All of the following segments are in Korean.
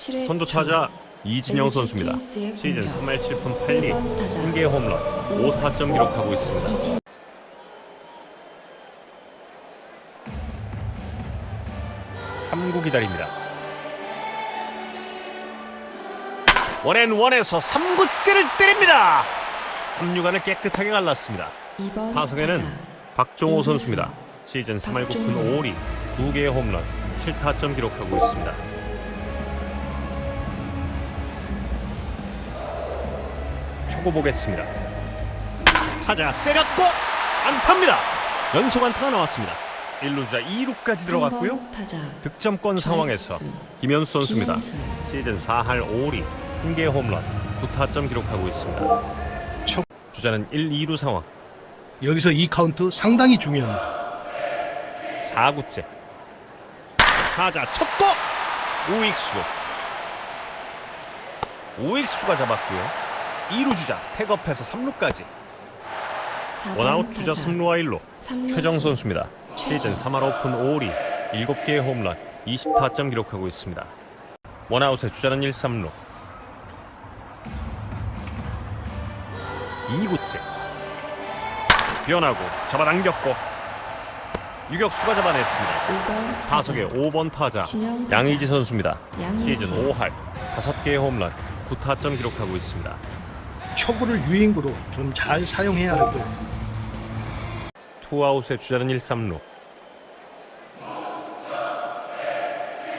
7회 선두 타자 이진영 선수입니다. 시즌 공격. 3할 7푼 8리, 일번 타자. 1개 홈런, 5타점 기록하고 있습니다. 3구 기다립니다. 원앤원에서 3구째를 때립니다. 3루간을 깨끗하게 갈랐습니다. 2번 타석에는 박종호. 선수입니다. 시즌 3할 9푼 박종호. 5리, 2개의 홈런, 7타점 기록하고 있습니다. 초고 보겠습니다. 타자 때렸고 안타입니다. 연속 안타가 나왔습니다. 1루자 2루까지 들어갔고요. 3번 타자 득점권 상황에서. 김현수 선수입니다. 김현수. 시즌 4할 5리, 1개 홈런, 9타점 기록하고 있습니다. 첫- 주자는 1, 2루 상황. 여기서 이 카운트 상당히 중요합니다. 4구째 타자 첫도 우익수 우익수가 잡았고요 2루 주자 태업해서 3루까지 4번 원아웃 주자 타자 3루와 1루 삼루수. 최정 선수입니다. 시즌 3할 오픈 5리 7개의 홈런 20타점 기록하고 있습니다 원아웃의 주자는 1, 3루 2구째 변하고 잡아당겼고 유격수가 잡아냈습니다 5번 타석의 5번 타자. 양의지 선수입니다. 시즌 5할 5개의 홈런 9타점 기록하고 있습니다. 초구를 유인구로 좀 잘 사용해야 할 거예요. 투아웃의 주자는 1, 3루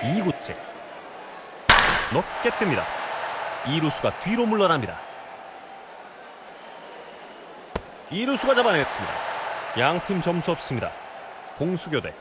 2구째 높게 뜹니다. 2루수가 뒤로 물러납니다. 2루수가 잡아냈습니다. 양팀 점수 없습니다. 공수교대